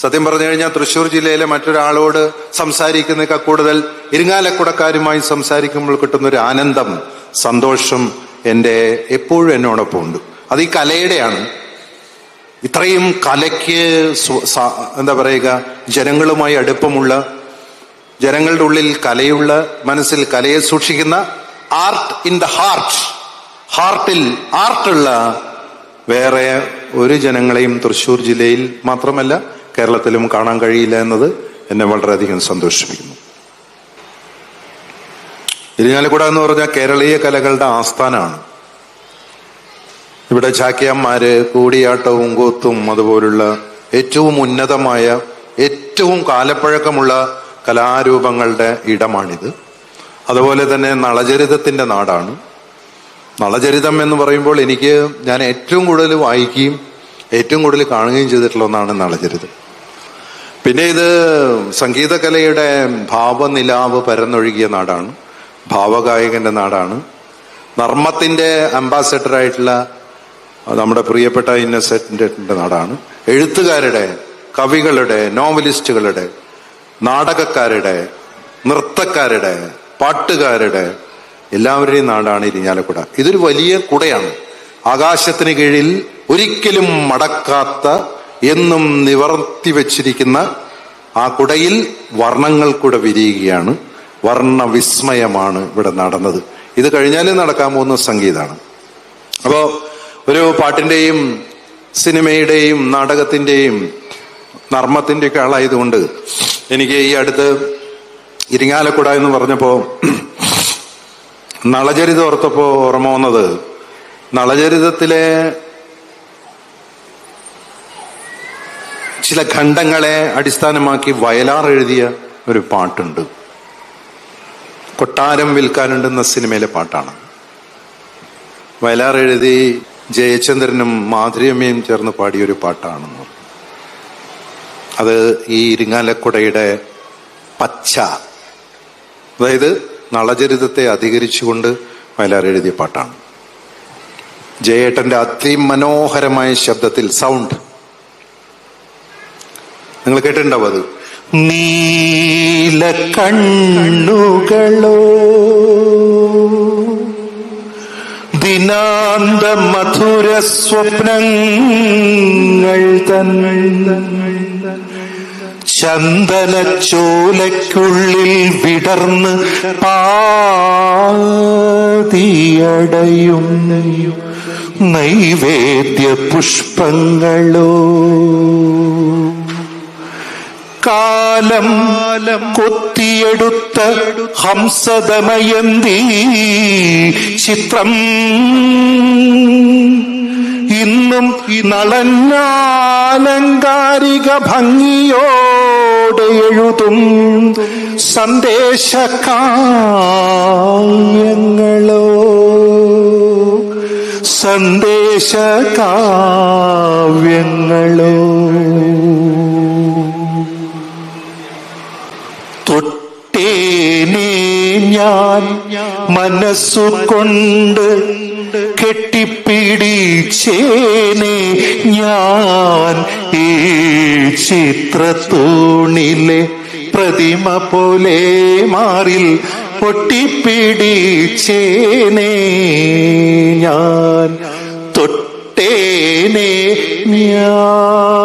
സത്യം പറഞ്ഞു കഴിഞ്ഞാൽ തൃശ്ശൂർ ജില്ലയിലെ മറ്റൊരാളോട് സംസാരിക്കുന്നതിനേക്കാൾ കൂടുതൽ ഇരിങ്ങാലക്കുടക്കാരുമായി സംസാരിക്കുമ്പോൾ കിട്ടുന്ന ഒരു ആനന്ദം സന്തോഷം എന്റെ എപ്പോഴും എന്നോടൊപ്പം ഉണ്ട്. അത് ഈ കലയുടെയാണ്. ഇത്രയും കലയ്ക്ക് എന്താ പറയുക ജനങ്ങളുമായി അടുപ്പമുള്ള ജനങ്ങളുടെ ഉള്ളിൽ കലയുള്ള മനസ്സിൽ കലയെ സൂക്ഷിക്കുന്ന ആർട്ട് ഇൻ ദ ഹാർട്ട്. ഹാർട്ടിൽ ആർട്ടുള്ള വേറെ ഒരു ജനങ്ങളെയും തൃശ്ശൂർ ജില്ലയിൽ മാത്രമല്ല കേരളത്തിലും കാണാൻ കഴിയില്ല എന്നത് എന്നെ വളരെയധികം സന്തോഷിപ്പിക്കുന്നു. ഇരിഞ്ഞാലക്കുട എന്ന് പറഞ്ഞാൽ കേരളീയ കലകളുടെ ആസ്ഥാനമാണ്. ഇവിടെ ചാക്യാന്മാര് കൂടിയാട്ടവും കൂത്തും അതുപോലുള്ള ഏറ്റവും ഉന്നതമായ ഏറ്റവും കാലപ്പഴക്കമുള്ള കലാരൂപങ്ങളുടെ ഇടമാണിത്. അതുപോലെ തന്നെ നളചരിതത്തിന്റെ നാടാണ്. നളചരിതം എന്ന് പറയുമ്പോൾ എനിക്ക് ഞാൻ ഏറ്റവും കൂടുതൽ വായിക്കുകയും ഏറ്റവും കൂടുതൽ കാണുകയും ചെയ്തിട്ടുള്ള ഒന്നാണ് നളചരിതം. പിന്നെ ഇത് സംഗീതകലയുടെ ഭാവനിലാവ് പരന്നൊഴുകിയ നാടാണ്. ഭാവഗായകന്റെ നാടാണ്. നർമ്മത്തിന്റെ അംബാസഡർ ആയിട്ടുള്ള നമ്മുടെ പ്രിയപ്പെട്ട ഇന്നസെന്റിന്റെ നാടാണ്. എഴുത്തുകാരുടെ കവികളുടെ നോവലിസ്റ്റുകളുടെ നാടകക്കാരുടെ നൃത്തക്കാരുടെ പാട്ടുകാരുടെ എല്ലാവരുടെയും നാടാണ് ഇരിഞ്ഞാലക്കുട ഇതൊരു വലിയ കുടയാണ്. ആകാശത്തിന് കീഴിൽ ഒരിക്കലും മടക്കാത്ത എന്നും നിവർത്തി വച്ചിരിക്കുന്ന ആ കുടയിൽ വർണങ്ങൾ കൂടെ വിരിയുകയാണ്. വർണ വിസ്മയമാണ് ഇവിടെ നടന്നത്. ഇത് കഴിഞ്ഞാലേ നടക്കാൻ പോകുന്ന സംഗീതമാണ്. അപ്പോ ഒരു പാട്ടിന്റെയും സിനിമയുടെയും നാടകത്തിന്റെയും നർമ്മത്തിന്റെ ഒക്കെ ആളായതുകൊണ്ട് എനിക്ക് ഈ അടുത്ത് ഇരിങ്ങാലക്കുട എന്ന് പറഞ്ഞപ്പോ നളചരിതം ഓർത്തപ്പോ ഓർമ്മ വന്നത്. നളചരിതത്തിലെ ചില ഖണ്ഡങ്ങളെ അടിസ്ഥാനമാക്കി വയലാർ എഴുതിയ ഒരു പാട്ടുണ്ട്. കൊട്ടാരം വിൽക്കാനുണ്ടെന്ന സിനിമയിലെ പാട്ടാണ്. വയലാർ എഴുതി ജയചന്ദ്രനും മാധുര്യമ്മയും ചേർന്ന് പാടിയൊരു പാട്ടാണെന്ന്. അത് ഈ ഇരിങ്ങാലക്കുടയുടെ പച്ച അതായത് നളചരിതത്തെ അധികരിച്ചുകൊണ്ട് വയലാർ എഴുതിയ പാട്ടാണ്. ജയേട്ടന്റെ അതിമനോഹരമായ ശബ്ദത്തിൽ സൗണ്ട് നിങ്ങൾ കേട്ടിട്ടുണ്ടാവും അത്. നീല കണ്ണുകളോ ദിനാന്ത മധുര സ്വപ്നങ്ങൾ തൻ ചന്ദന ചോലയ്ക്കുള്ളിൽ വിടർന്ന് പാതിയടയും നൈവേദ്യ പുഷ്പങ്ങളോ കാലം കൊത്തിയെടുത്ത ഹംസദമയന്തി ചിത്രം. ഇന്നും നളഞ്ഞാലങ്കാരിക ഭംഗിയോടെ എഴുതും സന്ദേശകാവ്യങ്ങളോ. സന്ദേശകാവ്യങ്ങളോ. ഞാൻ മനസ്സുകൊണ്ട് കെട്ടിപ്പിടിച്ചേനെ. ഞാൻ ഈ ചിത്രത്തൂണിലെ പ്രതിമ പോലെ മാറിൽ പൊട്ടിപ്പിടിച്ചേനെ. ഞാൻ തൊട്ടേനെ ഞാൻ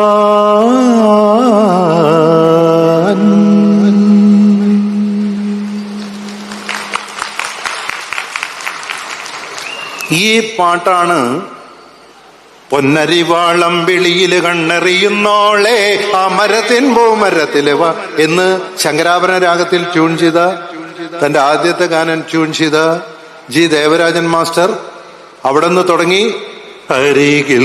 പാട്ടാണ്. പൊന്നരിവാളം വിളിയിൽ കണ്ണെറിയുന്നോളെ ആ മരത്തിൻ പൂമരത്തിൽ വാ എന്ന് ശങ്കരാഭരണ രാഗത്തിൽ ട്യൂൺ ചെയ്ത തന്റെ ആദ്യത്തെ ഗാനം ട്യൂൺ ചെയ്ത ജി ദേവരാജൻ മാസ്റ്റർ അവിടെ നിന്ന് തുടങ്ങി. അരികിൽ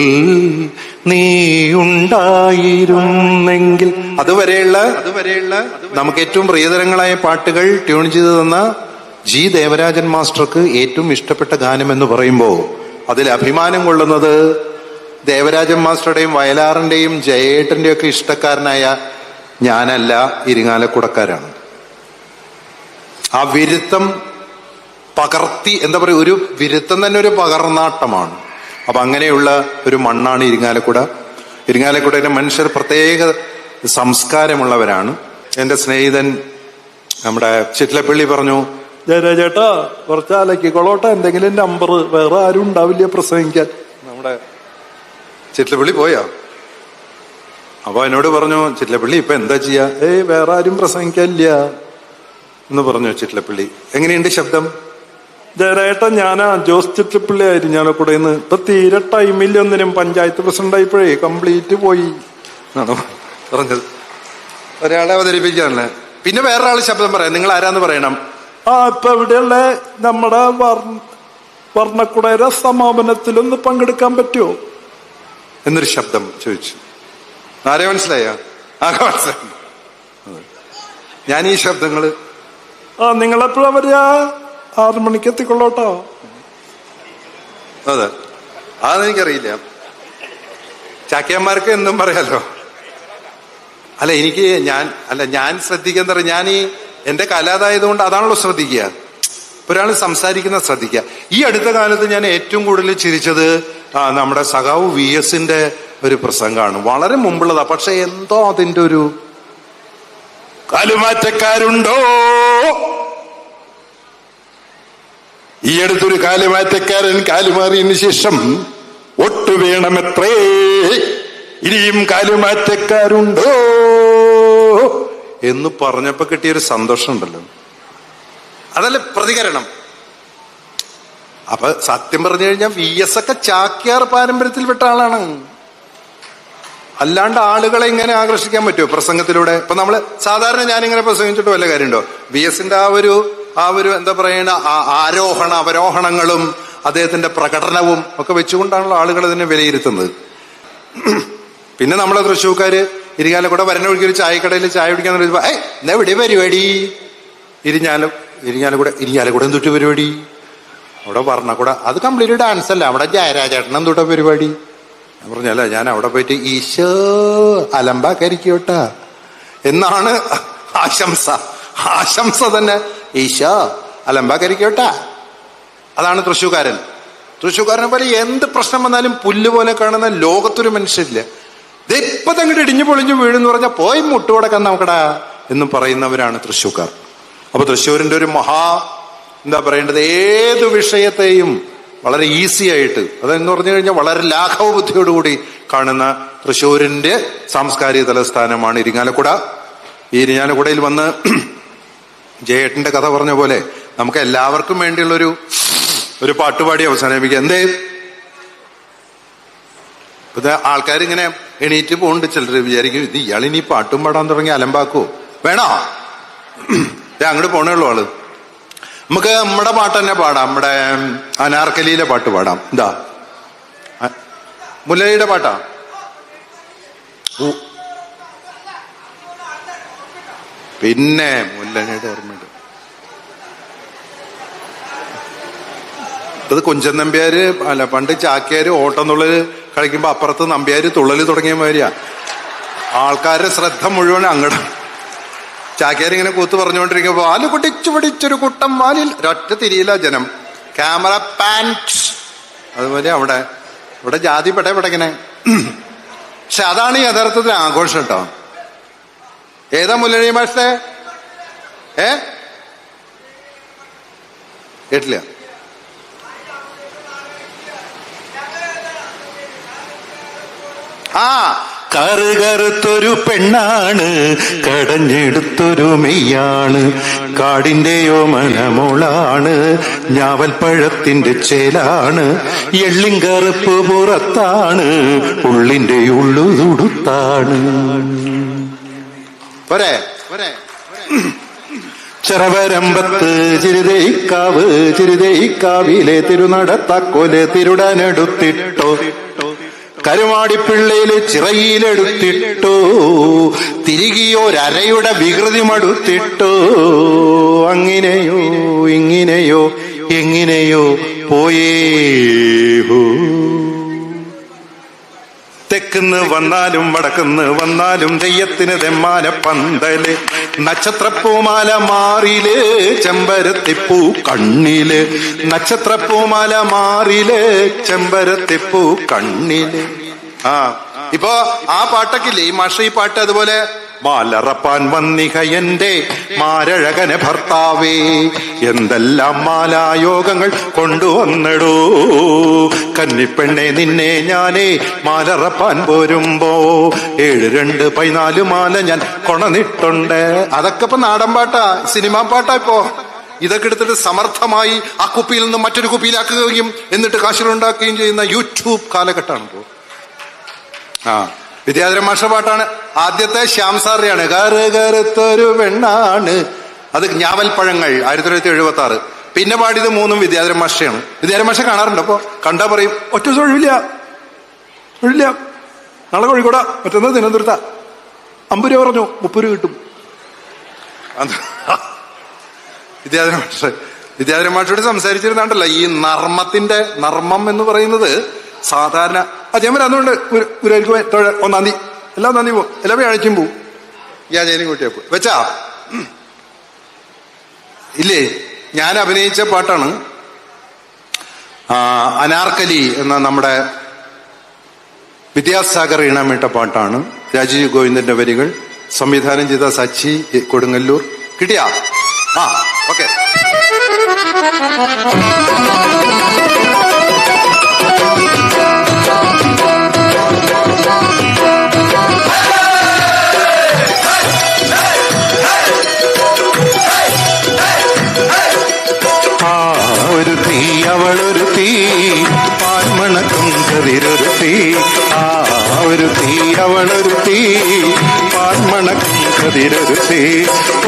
നീ ഉണ്ടായിരുന്നെങ്കിൽ അതുവരെയുള്ള അതുവരെയുള്ള നമുക്ക് ഏറ്റവും പ്രിയതരങ്ങളായ പാട്ടുകൾ ട്യൂൺ ചെയ്തു തന്ന ജി ദേവരാജൻ മാസ്റ്റർക്ക് ഏറ്റവും ഇഷ്ടപ്പെട്ട ഗാനം എന്ന് പറയുമ്പോൾ അതിൽ അഭിമാനം കൊള്ളുന്നത് ദേവരാജൻ മാസ്റ്ററുടെയും വയലാറിന്റെയും ജയേട്ടന്റെയും ഒക്കെ ഇഷ്ടക്കാരനായ ഞാനല്ല ഇരിങ്ങാലക്കുടക്കാരാണ്. ആ വിരുത്തം പകർത്തി എന്താ പറയുക ഒരു വിരുത്തം തന്നെ ഒരു പകർന്നാട്ടമാണ്. അപ്പൊ അങ്ങനെയുള്ള ഒരു മണ്ണാണ് ഇരിങ്ങാലക്കുട. ഇരിങ്ങാലക്കുടയിലെ മനുഷ്യർ പ്രത്യേക സംസ്കാരമുള്ളവരാണ്. എന്റെ സ്നേഹിതൻ നമ്മുടെ ചിറ്റിലപ്പള്ളി പറഞ്ഞു ചേട്ടാ കുറച്ച് അലക്കിക്കൊള്ളോട്ടെ എന്തെങ്കിലും നമ്പർ വേറെ ആരും ഉണ്ടാവില്ല പ്രസംഗിക്കാൻ. നമ്മുടെ ചിറ്റലപ്പള്ളി പോയാ? അപ്പൊ എന്നോട് പറഞ്ഞു ചിറ്റലപ്പള്ളി ഇപ്പൊ എന്താ ചെയ്യാ? ഏയ് വേറെ ആരും പ്രസംഗിക്കാനില്ല. എന്ന് പറഞ്ഞു ചിറ്റലപ്പള്ളി എങ്ങനെയുണ്ട് ശബ്ദം? ജയരേട്ടൻ ഞാനാ ജോസ് ചിറ്റലപ്പള്ളി ആയിരുന്നു കൂടെ ഇന്ന്. ഇപ്പൊ തീരെ ടൈമില്ല ഒന്നിനും. പഞ്ചായത്ത് പ്രസിഡന്റ് ആയിപ്പോഴേ കംപ്ലീറ്റ് പോയി. എന്നാണ് പറഞ്ഞത്. ഒരാളെ അവതരിപ്പിക്കാനല്ലേ? പിന്നെ വേറൊരാൾ ശബ്ദം പറയാം. നിങ്ങൾ ആരാന്ന് പറയണം? ആ ഇപ്പൊ ഇവിടെയുള്ള നമ്മുടെ വർണക്കുടയര സമാപനത്തിൽ ഒന്ന് പങ്കെടുക്കാൻ പറ്റുമോ? എന്നൊരു ശബ്ദം ചോദിച്ചു. ആരെ മനസ്സിലായോ? ആകെ മനസ്സിലായി. ഞാൻ ഈ ശബ്ദങ്ങൾ ആ നിങ്ങളെപ്പോഴാ വരിക? ആറു മണിക്ക് എത്തിക്കൊള്ളോട്ടോ. അതെ. അതെനിക്കറിയില്ല. ചാക്യാന്മാർക്ക് എന്നും പറയാലോ. അല്ല എനിക്ക് ഞാൻ അല്ല ഞാൻ ശ്രദ്ധിക്കാൻ തറ ഞാൻ ഈ എന്റെ കലാതായതുകൊണ്ട് അതാണല്ലോ ശ്രദ്ധിക്കുക. ഒരാൾ സംസാരിക്കുന്ന ശ്രദ്ധിക്കുക. ഈ അടുത്ത കാലത്ത് ഞാൻ ഏറ്റവും കൂടുതൽ ചിരിച്ചത് നമ്മുടെ സഖാവ് വി എസിന്റെ ഒരു പ്രസംഗമാണ്. വളരെ മുമ്പുള്ളതാ. പക്ഷെ എന്തോ അതിന്റെ ഒരു കാലുമാറ്റക്കാരുണ്ടോ? ഈ അടുത്തൊരു കാലുമാറ്റക്കാരൻ കാലുമാറിയതിനു ശേഷം ഒട്ടു വേണമെത്രേ? ഇനിയും കാലുമാറ്റക്കാരുണ്ടോ? എന്ന് പറഞ്ഞപ്പോ കിട്ടിയൊരു സന്തോഷമുണ്ടല്ലോ. അതല്ല പ്രതികരണം. അപ്പൊ സത്യം പറഞ്ഞു കഴിഞ്ഞാൽ വി എസ് ഒക്കെ ചാക്യാർ പാരമ്പര്യത്തിൽ പാരമ്പര്യത്തിൽപ്പെട്ട ആളാണ്. അല്ലാണ്ട് ആളുകളെ ഇങ്ങനെ ആകർഷിക്കാൻ പറ്റുമോ പ്രസംഗത്തിലൂടെ? ഇപ്പൊ നമ്മൾ സാധാരണ ഞാനിങ്ങനെ പ്രസംഗിച്ചിട്ട് വല്ല കാര്യമുണ്ടോ? വി എസിന്റെ ആ ഒരു ആ ഒരു എന്താ പറയണ ആരോഹണ അവരോഹണങ്ങളും അദ്ദേഹത്തിന്റെ പ്രകടനവും ഒക്കെ വെച്ചുകൊണ്ടാണല്ലോ ആളുകൾ ഇതിനെ വിലയിരുത്തുന്നത്. പിന്നെ നമ്മളെ തൃശ്ശൂർക്കാര് ഇരിങ്ങാലക്കൂടെ വരണ ഒഴുകി ഒരു ചായക്കടയിൽ ചായ കുടിക്കാൻ പറയുമ്പോ ഏ എവിടെ പരിപാടി? ഇരിഞ്ഞാലും ഇരിഞ്ഞാലക്കൂടെ ഇരിഞ്ഞാലക്കൂടെ എന്തൊട്ട് പരിപാടി? അവിടെ പറഞ്ഞക്കൂടെ അത് കംപ്ലീറ്റ് ഡാൻസ് അല്ല? അവിടെ ജയരാജേട്ടൻ എന്തൊട്ട പരിപാടി? ഞാൻ പറഞ്ഞല്ല ഞാൻ അവിടെ പോയിട്ട് ഈശോ അലമ്പാക്കരിക്കോട്ടാ എന്നാണ് ആശംസ. ആശംസ തന്നെ ഈശോ അലമ്പാക്കരിക്കോട്ടാ അതാണ് തൃശ്ശൂക്കാരൻ തൃശ്ശൂക്കാരനെ പോലെ എന്ത് പ്രശ്നം വന്നാലും പുല്ല് പോലെ കാണുന്ന ലോകത്തൊരു മനുഷ്യരില്ല. ഇപ്പൊ തങ്ങോട്ട് ഇടിഞ്ഞു പൊളിഞ്ഞു വീഴുന്ന് പറഞ്ഞാൽ പോയി മുട്ടുകൊടക്കാൻ നോക്കടാ എന്ന് പറയുന്നവരാണ് തൃശ്ശൂക്കാർ. അപ്പൊ തൃശ്ശൂരിന്റെ ഒരു മഹാ എന്താ പറയേണ്ടത് ഏത് വിഷയത്തെയും വളരെ ഈസി ആയിട്ട് അതെന്ന് പറഞ്ഞു കഴിഞ്ഞാൽ വളരെ ലാഘവ ബുദ്ധിയോടുകൂടി കാണുന്ന തൃശ്ശൂരിന്റെ സാംസ്കാരിക തലസ്ഥാനമാണ് ഇരിങ്ങാലക്കുട. ഈ ഇരിങ്ങാലക്കുടയിൽ വന്ന് ജയേട്ടന്റെ കഥ പറഞ്ഞ പോലെ നമുക്ക് എല്ലാവർക്കും വേണ്ടിയുള്ളൊരു ഒരു പാട്ടുപാടി അവസാനിപ്പിക്കുക എന്തേ? ഇത് ആൾക്കാരിങ്ങനെ എണീറ്റ് പോകുന്നുണ്ട് ചിലർ വിചാരിക്കും ഇത് ഇയാൾ ഇനി പാട്ടും പാടാൻ തുടങ്ങി അലമ്പാക്കോ വേണോ? അങ്ങോട്ട് പോണേ ഉള്ളൂ ആൾ. നമുക്ക് നമ്മുടെ പാട്ട് തന്നെ പാടാം. നമ്മുടെ അനാർക്കലിയിലെ പാട്ട് പാടാം. എന്താ മുല്ലയുടെ പാട്ടാ. പിന്നെ മുല്ലനയുടെ ഓർമ്മയുണ്ട്. ഇത് കുഞ്ചൻ നമ്പ്യാര് അല്ല പണ്ട് ചാക്യാര് ഓട്ടം തുള്ളൽ കളിക്കുമ്പോ അപ്പുറത്ത് നമ്പ്യാര് തുള്ളൽ തുടങ്ങിയ മാതിരിയാ. ആൾക്കാരുടെ ശ്രദ്ധ മുഴുവൻ അങ്ങട്. ചാക്യാർ ഇങ്ങനെ കൂത്ത് പറഞ്ഞുകൊണ്ടിരിക്കുമ്പോ വാൽ കുടിച്ചു പിടിച്ചൊരു കുട്ടം വാലിൽ ഒറ്റ തിരിയില്ല ജനം. ക്യാമറ പാൻസ് അതുപോലെ അവിടെ ഇവിടെ ജാതി പെട്ടെ ഇവിടെ ഇങ്ങനെ. പക്ഷെ അതാണ് യഥാർത്ഥത്തിൽ ആഘോഷം കേട്ടോ ഏതാ മുല്ലണി മാഷേ? ഏ? കേട്ടില്ല. ആ. കറുകറുത്തൊരു പെണ്ണാണ് കടഞ്ഞെടുത്തൊരു മെയ്യാണ് കാടിന്റെയോ മനമോളാണ് ഞാവൽപ്പഴത്തിന്റെ ചേലാണ് എള്ളിങ്കറുപ്പ് പുറത്താണ് ഉള്ളിന്റെ ഉള്ളു തുടുത്താണ് പോരെ. ചെറവരമ്പത്ത് ചിരുതൈക്കാവ് ചിരുതൈക്കാവിലെ തിരുനടത്താക്കോൽ തിരുടനെടുത്തിട്ടോ. കരുമാടിപ്പിള്ളയിൽ ചിറയിലെടുത്തിട്ടു തിരികിയോരരയുടെ വികൃതി മടുത്തിട്ടോ അങ്ങനെയോ ഇങ്ങനെയോ എങ്ങനെയോ പോയേ ഹോ തെക്കുന്ന് വന്നാലും വടക്കുന്ന് വന്നാലും തെയ്യത്തിന് തെമ്മാന പന്തൽ. നക്ഷത്രപ്പൂമാല മാറിൽ ചെമ്പരത്തിപ്പൂ കണ്ണിൽ. നക്ഷത്രപ്പൂമാല മാറിൽ ചെമ്പരത്തിപ്പൂ കണ്ണിൽ. ആ ഇപ്പോ ആ പാട്ടൊക്കെ ഇല്ലേ? ഈ മാഷ ഈ പാട്ട് അതുപോലെ മാലറപ്പാൻ വന്നിക എന്റെ മാരഴകന ഭർത്താവേ. എന്തെല്ലാം മാലായോഗങ്ങൾ കൊണ്ടുവന്നിടൂ. കന്നിപ്പെണ്ണെ നിന്നെ ഞാനേ മാലറപ്പാൻ പോരുമ്പോ. ഏഴ് രണ്ട് പതിനാല് മാല ഞാൻ കൊണനിട്ടുണ്ട്. അതൊക്കെ ഇപ്പൊ നാടൻ പാട്ടാ സിനിമാ പാട്ടാ ഇപ്പോ. ഇതൊക്കെ എടുത്തിട്ട് സമർത്ഥമായി ആ കുപ്പിയിൽ നിന്ന് മറ്റൊരു കുപ്പിയിലാക്കുകയും എന്നിട്ട് കാശിലുണ്ടാക്കുകയും ചെയ്യുന്ന യൂട്യൂബ് കാലഘട്ടമാണ് ഇപ്പോ. ആ. വിദ്യാധര മാഷ പാട്ടാണ്. ആദ്യത്തെ ശ്യാം സാറിയാണ് കറ് പെണ്ണാണ്. അത് ഞാവൽപ്പഴങ്ങൾ ആയിരത്തി തൊള്ളായിരത്തി എഴുപത്തി ആറ് പിന്നെ പാടിയത് മൂന്നും വിദ്യാധര മാഷയാണ്. വിദ്യാധര മാഷ കാണാറുണ്ട്. അപ്പൊ കണ്ടാ പറയും ഒറ്റ ദിവസം ഒഴിവില്ല. ഒഴിവില്ല. നാളെ കോഴിക്കോടാ. മറ്റന്നാ തിരുവനന്തപുരത്താ. അമ്പത് പറഞ്ഞു. മുപ്പത് കിട്ടും. വിദ്യാധര മാഷ് വിദ്യാധര മാഷയോട് സംസാരിച്ചിരുന്നാണ്ടല്ല ഈ നർമ്മത്തിന്റെ നർമ്മം എന്ന് പറയുന്നത് സാധാരണ അജയമൻ അതുകൊണ്ട് ഗുരുവായൂർക്ക് പോയി. തൊഴ. ഒന്നാം തീയതി എല്ലാ ഒന്നാം തീയതി പോകും എല്ലാ വ്യാഴാഴ്ചയും പോവും ഞാൻ ചേനും കൂട്ടിയാ പോയി വെച്ചാ. ഇല്ലേ? ഞാൻ അഭിനയിച്ച പാട്ടാണ്. അനാർക്കലി എന്ന നമ്മുടെ വിദ്യാസാഗർ ഈണമിട്ട പാട്ടാണ്. രാജീവ് ഗോവിന്ദന്റെ വരികൾ. സംവിധാനം ചെയ്ത സച്ചി കൊടുങ്ങല്ലൂർ. കിട്ടിയാ? ആ ഓക്കെ. പാൽമണക്കും കതിരൊരു തീ ആ ഒരു തീ അവളൊരുത്തി തീ കതിരൊരുത്തി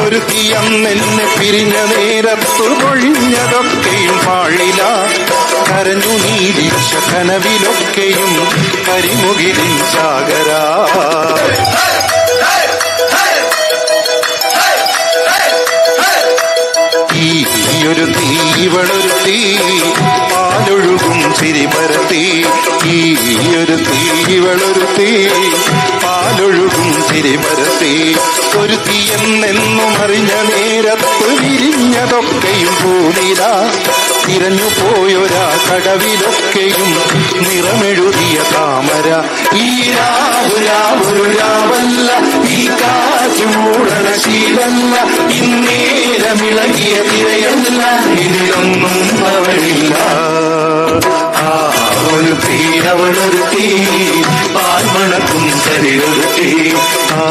ഒരു നിന്നെ പിരിഞ്ഞ നേരത്തു പൊഴിഞ്ഞതൊക്കെയും പാഴില കരഞ്ഞു നീരിച്ച കനവിലൊക്കെയും കരിമുകിലിൻ ചാകരാ ഈ ഒരു തീ ഇവളൊരു തീ പാലൊഴുകും ചിരി പരത്തി ഈയൊരു തീ ഇവളൊരു തീ പാലൊഴുകും ചിരിമരത്തി ഒരു തീയെന്നെന്നും അറിഞ്ഞ നേരത്ത് വിരിഞ്ഞതൊക്കെയും പൂനില തിരഞ്ഞു പോയൊരാ കടവിലൊക്കെയും നിറമെഴുതിയ താമര. ഈ രാവു ഈ കാറ്റ് ശീലല്ല ഇന്നേരമിളകിയ തിരയല്ല ഇതിലൊന്നും അവളില്ല. ഒരു തീരവളൊരുത്തി പാൽമണക്കും കരിയൊരു ആ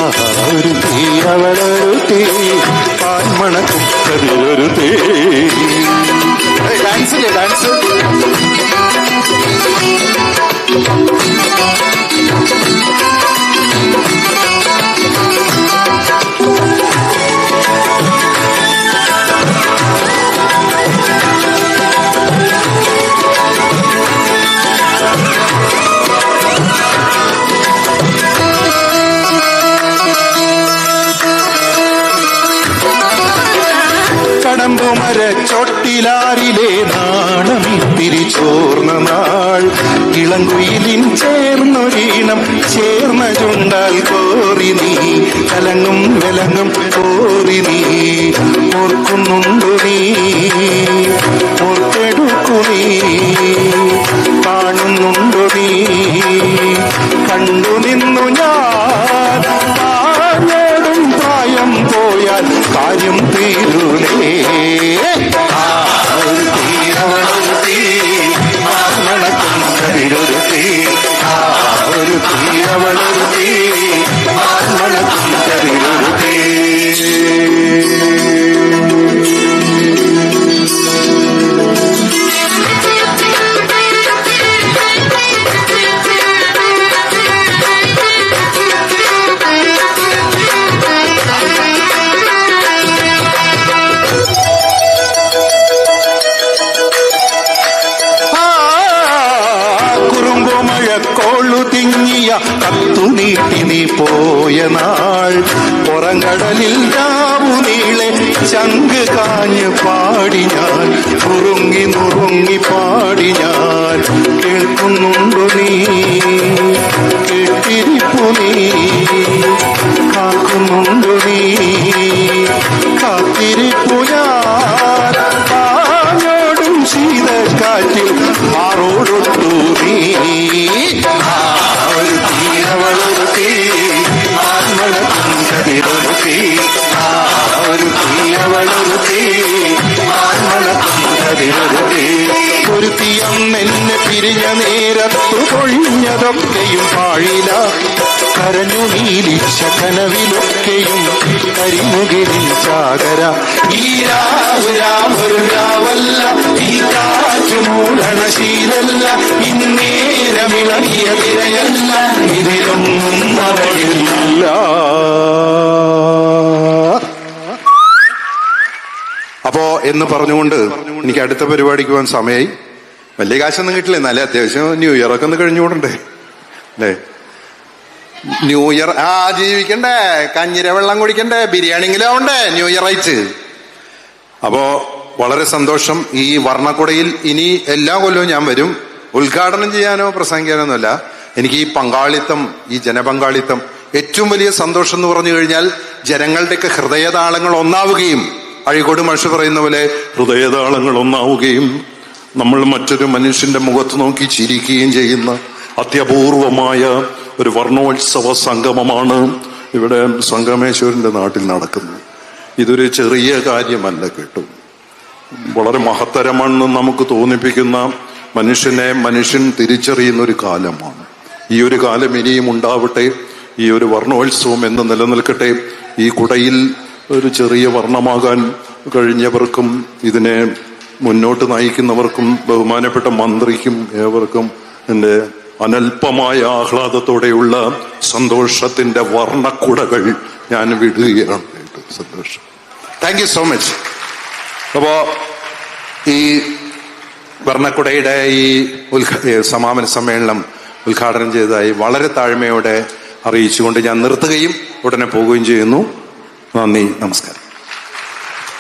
ഒരു തീരവളൊരുത്തി പാൽമണക്കും കരിയൊരു തീ ചൊട്ടിലാരിലെ നാണം തിരിച്ചോർന്ന നാൾ. ഇളങ്കുയിലിൻ ചേർന്നൊരീണം ചേർന്ന ചുണ്ടാൽ കോറി നീ. കലങ്ങും വിലങ്ങും കോറി നീ. ഓർക്കുന്നുണ്ടു നീ ഓർത്തെടുക്കു നീ. കാണുന്നുണ്ടു നീ. കണ്ടു നിന്നു ഞാൻ കാര്യം തീരൂലേ. കുറുമ്പുമഴ കോളു തിങ്ങിയ കത്തു നീട്ടി നീ പോയ നാൾ. പുറങ്കടലിൽ രാവു നീളെ ചങ്ക് കാഞ്ഞ് പാടി ഞാൻ. കുറുങ്ങി നുറുങ്ങി പാടി ഞാൻ. കേൾക്കുന്നുണ്ടു നീ? കേട്ടിരിപ്പു നീ? കാക്കുന്നുണ്ടു നീ? കാത്തിരിപ്പു ഞാൻ. ആഞ്ഞോടും ശീതക്കാറ്റിൽ ആറോടൊട്ടു നീ. ഒരു തീരവളൊരുക്കി ആത്മനത്തും കതിരൊരുക്കി ആ ഒരു തീരവളൊരുക്കി ആത്മനത്തും തീരവ ഇന്നെന്നെ പിരിഞ്ഞ നേരത്തു കൊഴിഞ്ഞതൊക്കെയും പാഴില കരഞ്ഞു നീലിച്ച കനവിലൊക്കെയും കരിമുകിലിൻ ചാകര ഈ രാവ് രാവല്ല ഈ കാറ്റു മൂടണ ശീലല്ല ഇന്നേരമിളകിയ തിരയല്ല ഇതിലൊന്നും അവയില്ല അപ്പോ എന്ന് പറഞ്ഞുകൊണ്ട് എനിക്ക് അടുത്ത പരിപാടിക്ക് പോകാൻ സമയമായി വലിയ കാശൊന്നും കിട്ടില്ല. എന്നാലേ അത്യാവശ്യം ന്യൂ ഇയർ ഒക്കെ ഒന്ന് കഴിഞ്ഞുകൂടണ്ടേ? അല്ലേ? ന്യൂ ഇയർ ആ ജീവിക്കണ്ടേ. കഞ്ഞിര വെള്ളം കുടിക്കണ്ടേ. ബിരിയാണിങ്കിലും ഉണ്ടേ ന്യൂ ഇയർ അയച്ച് അപ്പോ വളരെ സന്തോഷം. ഈ വർണക്കുടയിൽ ഇനി എല്ലാ കൊല്ലവും ഞാൻ വരും. ഉദ്ഘാടനം ചെയ്യാനോ പ്രസംഗിക്കാനോ ഒന്നുമല്ല. എനിക്ക് ഈ പങ്കാളിത്തം ഈ ജനപങ്കാളിത്തം ഏറ്റവും വലിയ സന്തോഷം എന്ന് പറഞ്ഞു കഴിഞ്ഞാൽ ജനങ്ങളുടെയൊക്കെ ഹൃദയതാളങ്ങൾ ഒന്നാവുകയും അഴീക്കോട് മനുഷ്യ പറയുന്ന പോലെ ഹൃദയതാളങ്ങൾ ഒന്നാവുകയും നമ്മൾ മറ്റൊരു മനുഷ്യന്റെ മുഖത്ത് നോക്കി ചിരിക്കുകയും ചെയ്യുന്ന അത്യപൂർവമായ ഒരു വർണോത്സവ സംഗമമാണ് ഇവിടെ സംഗമേശ്വരന്റെ നാട്ടിൽ നടക്കുന്നത്. ഇതൊരു ചെറിയ കാര്യമല്ല കേട്ടോ. വളരെ മഹത്തരമാണെന്ന് നമുക്ക് തോന്നിപ്പിക്കുന്ന മനുഷ്യനെ മനുഷ്യൻ തിരിച്ചറിയുന്ന ഒരു കാലമാണ്. ഈ ഒരു കാലം ഇനിയും ഉണ്ടാവട്ടെ ഈ ഒരു വർണോത്സവം എന്ന് നിലനിൽക്കട്ടെ ഈ കുടയിൽ ഒരു ചെറിയ വർണമാകാൻ കഴിഞ്ഞവർക്കും ഇതിനെ മുന്നോട്ട് നയിക്കുന്നവർക്കും ബഹുമാനപ്പെട്ട മന്ത്രിക്കും ഏവർക്കും എന്റെ അനൽപമായ ആഹ്ലാദത്തോടെയുള്ള സന്തോഷത്തിന്റെ വർണക്കുടകൾ ഞാൻ വിടുകയാണ്. സന്തോഷം. താങ്ക് യു സോ മച്ച് അപ്പോ ഈ വർണക്കുടയുടെ ഈ ഉദ്ഘാ സമാപന സമ്മേളനം ഉദ്ഘാടനം ചെയ്തതായി വളരെ താഴ്മയോടെ അറിയിച്ചുകൊണ്ട് ഞാൻ നിർത്തുകയും ഉടനെ പോവുകയും ചെയ്യുന്നു. നന്ദി നമസ്കാരം.